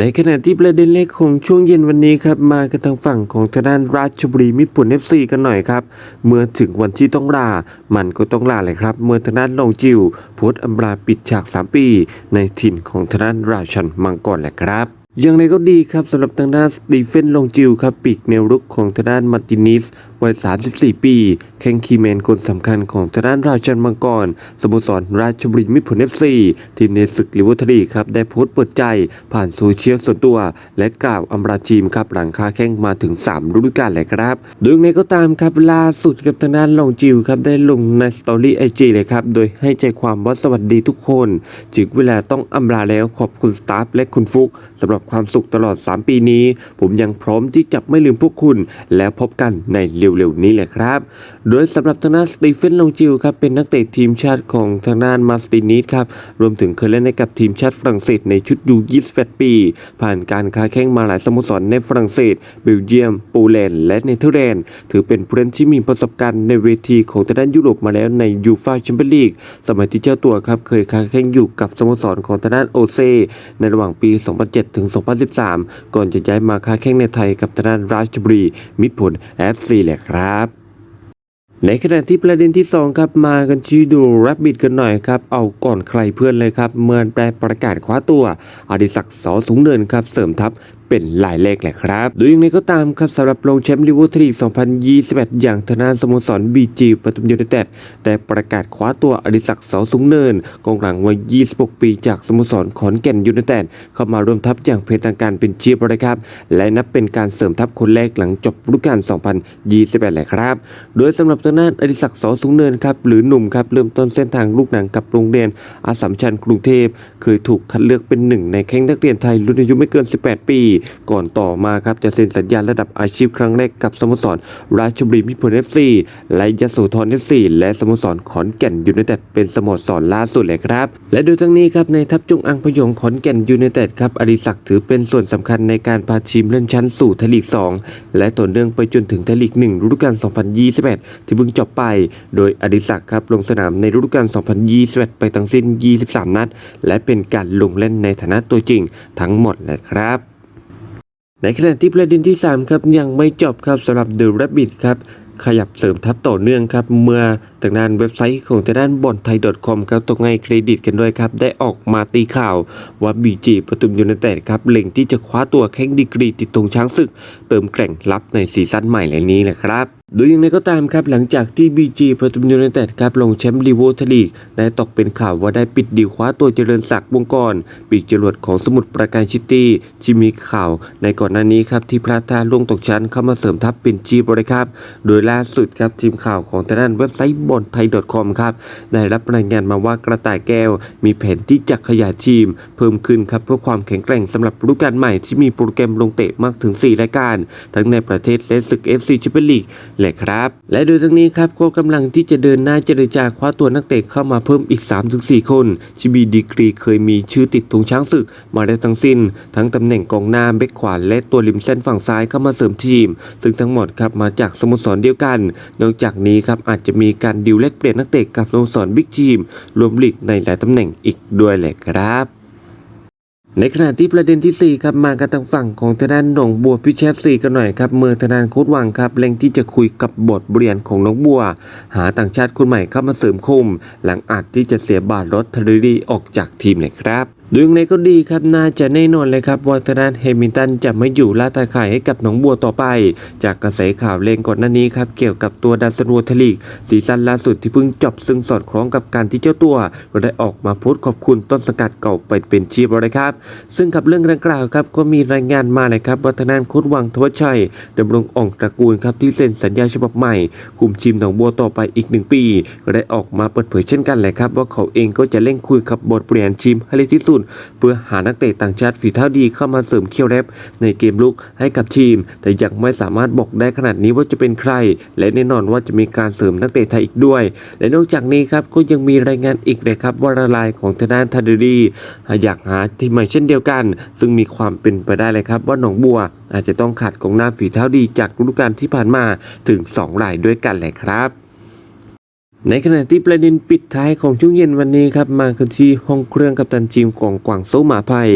ในขณะที่ประเด็นเลขของช่วงเย็นวันนี้ครับมากันทางฝั่งของทางด้านราชบุรีมิตรผลเอฟซีกันหน่อยครับ เมื่อถึงวันที่ต้องลา มันก็ต้องลาเลยครับ เมื่อทางด้านลงจิวโพสต์อำลาปิดฉาก 3 ปี ในถิ่นของทางด้านราชันมังกรแหละครับอย่างไรก็ดีครับสำหรับทางด้านสตีเฟนลงจิวครับปีกแนวรุกของทางด้านมาร์ตินิสวัย 34 ปี แข่งคีแมนคนสำคัญของทางด้านราชันมังกร สโมสรราชบุรีมิตรผลเอฟซีทีมในศึกลิเวอร์พูลครับ ได้โพสต์เปิดใจผ่านโซเชียลส่วนตัว และกล่าวอำลาทีมครับ หลังคาแข่งมาถึง 3 ฤดูกาลเลยครับ โดยอย่างไรก็ตามครับล่าสุดกับทางด้านลงจิวครับ ได้ลงในสตอรี่ไอจีเลยครับ โดยให้ใจความว่าสวัสดีทุกคนจึงเวลาต้องอำลาแล้วขอบคุณสตาฟและคุณฟุกสำหรับความสุขตลอด 3 ปีนี้ ผมยังพร้อมที่จะไม่ลืมพวกคุณ แล้วพบกันในเร็วๆนี้แหละครับ โดยสำหรับทางด้านสตีเฟนลองจิวครับเป็นนักเตะทีมชาติของทางด้านมาสตินิสครับรวมถึงเคยเล่นให้กับทีมชาติฝรั่งเศสในชุดยู28ปี ผ่านการค้าแข่งมาหลายสโมสรในฝรั่งเศสเบลเยียม โปแลนด์และเนเธอร์แลนด์ถือเป็นผู้เล่นที่มีประสบการณ์ในเวทีของทางด้านยุโรปมาแล้วในยูฟาแชมเปี้ยนลีกสมัยที่เจ้าตัวครับเคยค้าแข่งอยู่กับสโมสรของทางด้านโอเซในระหว่างปี 2007 ถึง 2013 ก่อนจะย้ายมาค้าแข่งในไทยกับทางด้านราชบุรีมิตรผล FC แหละครับ ในขณะที่ประเด็นที่ 2 ครับมากันที่ดูรับบิดกันหน่อยครับ เอาก่อนใครเพื่อนเลยครับ เมื่อได้ประกาศคว้าตัวอดิศักดิ์สอสูงเนินครับ เสริมทัพ เป็นหลายเลขแหละครับโดยอย่างไรก็ตามครับสำหรับรองแชมป์ลิเวอร์พูล2021 อย่างทางด้านสโมสรบีจีปทุมยูไนเต็ดได้ประกาศคว้าตัวอดิศักดิ์เสอสูงเนินกองหลังวัย 26 ปีจากสโมสรขอนแก่นยูไนเต็ดเข้ามาร่วมทัพอย่างเป็นทางการเป็นเชียร์บริครับ และนับเป็นการเสริมทัพคนแรกหลังจบฤดูกาล 2021แหละครับ โดยสำหรับทางด้านอดิศักดิ์เสอสูงเนินครับหรือหนุ่มครับเริ่มต้นเส้นทางลูกหนังกับโรงเรียนอาสัมชัญกรุงเทพเคยถูกคัดเลือกเป็นหนึ่งในแข้งนักเรียนไทยรุ่นอายุไม่เกิน 18 ปีก่อนต่อมาครับจะเซ็นสัญญาระดับอาชีพครั้งแรกกับสโมสร ราชบุรีมิตรผลเอฟซีและยโสธรเอฟซีและสโมสรขอนแก่นยูไนเต็ดเป็นสโมสรล่าสุดเลยครับ และโดยทั้งนี้ครับในทัพจุงอังพยงขอนแก่นยูไนเต็ดครับอดิศักดิ์ถือเป็นส่วนสำคัญในการพาทีมเลื่อนชั้นสู่ไทยลีก 2 และต่อเนื่องไปจนถึงไทยลีก 1 ฤดูกาล 2021 ที่เพิ่งจบไป โดยอดิศักดิ์ครับลงสนามในฤดูกาล 2021 ไปทั้งสิ้น 23 นัด และเป็นการลงเล่นในฐานะตัวจริงทั้งหมดเลยครับ ในขณะที่ประเด็นที่ 3 ครับ ยังไม่จบครับสำหรับเดอะแรบบิทครับ ขยับเสริมทับต่อเนื่องครับ เมื่อางด้านเว็บไซต์ของทางด้านบอลไทย .com ครับต้องให้เครดิตกันด้วยครับ ได้ออกมาตีข่าวว่า BG ปทุมยูไนเต็ดครับเล็งที่จะคว้าตัวแข้งดีกรีติดธงช้างศึก เติมแกร่งลับในซีซั่นใหม่เลยนี้แหละครับโดยอย่างไรก็ตามครับหลังจากที่ BG ปทุมยูไนเต็ดครับลงแชมป์ลีโวทลีกได้ตกเป็นข่าวว่าได้ปิดดีลคว้าตัวเจริญศักดิ์วงกรปีกจรวดของสมุทรปราการซิตี้ที่มีข่าวในก่อนหน้านี้ครับที่พระท่าล่วงตกชั้นเข้ามาเสริมทัพเป็นชีบริครับ โดยล่าสุดครับทีมข่าวของทางด้านเว็บไซต์บอลไทย .com ครับได้รับรายงานมาว่ากระต่ายแก้ว มีแผนที่จะขยายทีม เพิ่มขึ้นครับเพื่อความแข็งแกร่งสำหรับฤดูกาลใหม่ที่มีโปรแกรมลงเตะมากถึง 4 รายการ ทั้งในประเทศและศึก FC แชมเปี้ยนลีกแหละครับ และโดยทั้งนี้ครับก็กำลังที่จะเดินหน้าเจรจาคว้าตัวนักเตะเข้ามาเพิ่มอีก 3-4 คนที่มีดีกรีเคยมีชื่อติดธงช้างศึกมาได้ทั้งสิ้น ทั้งตำแหน่งกองหน้าเบกขวาและตัวริมเส้นฝั่งซ้ายเข้ามาเสริมทีม ซึ่งทั้งหมดครับมาจากสโมสรเดียวกัน นอกจากนี้ครับอาจจะมีการดิวแลกเปลี่ยนนักเตะกับสโมสรบิ๊กทีมรวมลีกในหลายตำแหน่งอีกด้วยแหละครับในขณะที่ประเด็นที่ 4 ครับมากันทางฝั่งของทางด้านหนองบัวพิเชฟซีกันหน่อยครับเมื่อทางด้านโคดวังครับเล็งที่จะคุยกับบทเรียนของน้องบัว หาต่างชาติคนใหม่เข้ามาเสริมคุมหลังอาจที่จะเสียบาทรถทริรีออกจากทีมเลยครับดยย่างไรก็ดีครับน่าจะแน่นอนเลยครับว่าทางด้านเฮมิลตันจะไม่อยู่ล่าตาข่ายให้กับหนองบัวต่อไป จากกระแสข่าวเลงก่อนหน้านี้ครับเกี่ยวกับตัวดัสนัวทลีกซีซั่นล่าสุดที่เพิ่งจบซึ่งสอดคล้องกับการที่เจ้าตัวก็ได้ออกมาโพสต์ขอบคุณต้นสกัดเก่าไปเป็นชีพเลยครับ ซึ่งกับเรื่องดังกล่าวครับก็มีรายงานมาเลยครับว่าทางด้านโคดวังทวชัยดำรงอ่องตระกูลครับที่เซ็นสัญญาฉบับใหม่ คุมทีมหนองบัวต่อไปอีกหนึ่งปีก็ได้ออกมาเปิดเผยเช่นกันแหละครับว่าเขาเองก็จะเร่งคุยกับบทเปลี่ยนทีมให้เร็วที่สุดสุด เพื่อหานักเตะต่างชาติฝีเท้าดีเข้ามาเสริมเคียวแรบในเกมลุกให้กับทีม แต่ยังไม่สามารถบอกได้ขนาดนี้ว่าจะเป็นใคร และแน่นอนว่าจะมีการเสริมนักเตะไทยอีกด้วย และนอกจากนี้ครับก็ยังมีรายงานอีกนะครับว่าละลายของทางด้านทาเดรีอยากหาทีมใหม่เช่นเดียวกัน ซึ่งมีความเป็นไปได้เลยครับว่าหนองบัว อาจจะต้องขาดกองหน้าฝีเท้าดีจากฤดูกาลที่ผ่านมาถึง 2 รายด้วยกันเลยครับ ในขณะที่ประเด็นปิดท้ายของช่วงเย็นวันนี้ครับมากันที่ห้องเครื่องกับตันทีมของกวางโซหมาภัย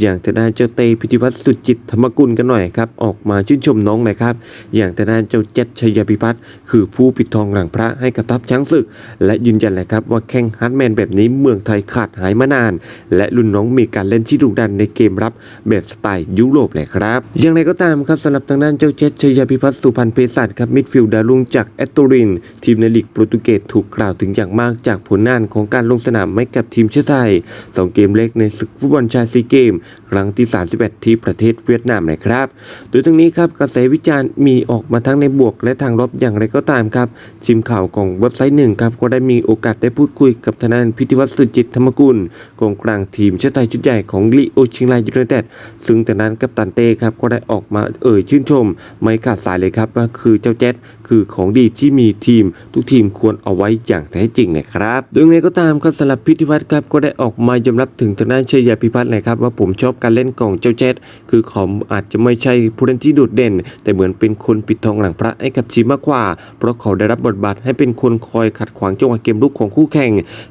อย่างทางด้านเจ้าเตพิธิวัฒน์สุจิตธรรมกุลกันหน่อยครับออกมาชื่นชมน้องหน่อยครับ อย่างทางด้านเจ้าเจ็ดชัยพิพัฒน์คือผู้ปิดทองหลังพระให้กับทัพช้างศึก และยืนยันเลยครับว่าแข่งฮาร์ดแมนแบบนี้เมืองไทยขาดหายมานาน และรุ่นน้องมีการเล่นที่ดุดันในเกมรับแบบสไตล์ยุโรปเลยครับอย่างไรก็ตามครับสำหรับทางด้านเจ้าเจ็ดชัยพิพัฒน์สุพรรณเภสัชครับมิดฟิลด์ดาวรุ่งจากแอตโตริน ทีมในลีกโปรตุเกสถูกกล่าวถึงอย่างมากจากผลงานของการลงสนามให้กับทีมชาติไทยสองเกมเล็กในศึกฟุตบอลชายซีเกม ครั้งที่ 31 ที่ประเทศเวียดนามนะครับ โดยทั้งนี้ครับกระแสวิจารณ์มีออกมาทั้งในบวกและทางลบอย่างไรก็ตามครับทีมข่าวของเว็บไซต์หนึ่งครับก็ได้มีโอกาสได้พูดคุยกับทนายพิธิวัฒน์สุจิตธรรมกุลกองกลางทีมชาติไทยชุดใหญ่ของลีโอชิงรายยูไนเต็ดซึ่งจากนั้นกัปตันเต้ครับก็ได้ออกมาเอ่ยชื่นชม ไม่ขาดสายเลยครับว่าคือเจ้าเจ็ดคือของดีที่มีทีม ทุกทีมควรเอาไว้อย่างแท้จริงนะครับโดยอย่างไรก็ตามครับสำหรับพิธิวัฒน์ครับก็ได้ออกมายอมรับถึงทางด้านเชยยาพิพัฒน์นะครับว่าผมชอบการเล่นของเจ้าเจ็ดคือเขาอาจจะไม่ใช่ผู้เล่นที่โดดเด่น แต่เหมือนเป็นคนปิดทองหลังพระให้กับทีมมากกว่า เพราะเขาได้รับบทบาทให้เป็นคนคอยขัดขวางจังหวะเกมลุกของคู่แข่ง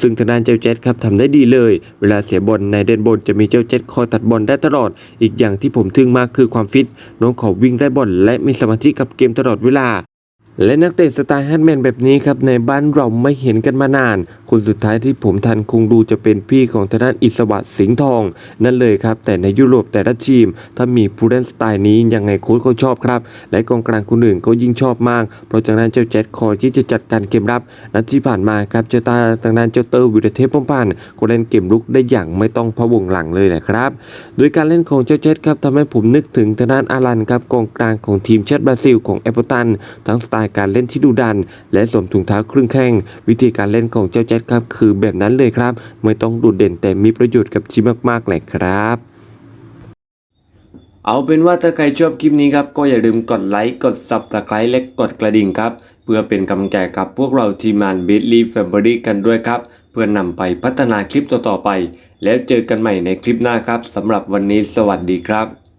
ซึ่งทางด้านเจ้าเจ็ดครับทำได้ดีเลย เวลาเสียบอลในเดนบนจะมีเจ้าเจ็ดคอยตัดบอลได้ตลอด อีกอย่างที่ผมทึ่งมากคือความฟิตน้องเขาวิ่งได้บอลและมีสมาธิกับเกมตลอดเวลา และนักเตะสไตล์แฮนด์แมนแบบนี้ครับในบ้านเราไม่เห็นกันมานาน คนสุดท้ายที่ผมทันคงดูจะเป็นพี่ของทางด้านอิสวัตสิงห์ทอง นั่นเลยครับ แต่ในยุโรปแต่ละทีม ถ้ามีผู้เล่นสไตล์นี้ยังไงโค้ชเขาชอบครับ และกองกลางคนอื่นก็ยิ่งชอบมาก เพราะจากนั้นเจ้าแจ็คคอยที่จะจัดการเกมรับนัดที่ผ่านมาครับเจ้าตาทางด้านเจ้าเตอร์วิรเทพพงพันก็เล่นเกมลุกได้อย่างไม่ต้องพะวงหลังเลยแหละครับ โดยการเล่นของเจ้าเจ็ดครับทำให้ผมนึกถึงทางด้านอารันครับกองกลางของทีมชาติบราซิลของเอเปอร์ตันทั้งสไตล์การเล่นที่ดุดัน และสวมถุงเท้าครึ่งแข้ง วิธีการเล่นของเจ้าเจ็ดครับคือแบบนั้นเลยครับ ไม่ต้องโดูเด่นแต่มีประโยชน์กับทีมมากๆเลยครับเอาเป็นว่าถ้าใครชอบคลิปนี้ครับ ก็อย่าลืมกดไลค์ กด subscribe และกดกระดิ่งครับ เพื่อเป็นกำลังใจกับพวกเราทีมงาน b i t l y Family กันด้วยครับ เพื่อนำไปพัฒนาคลิปต่อๆไป แล้วเจอกันใหม่ในคลิปหน้าครับสำหรับวันนี้สวัสดีครับ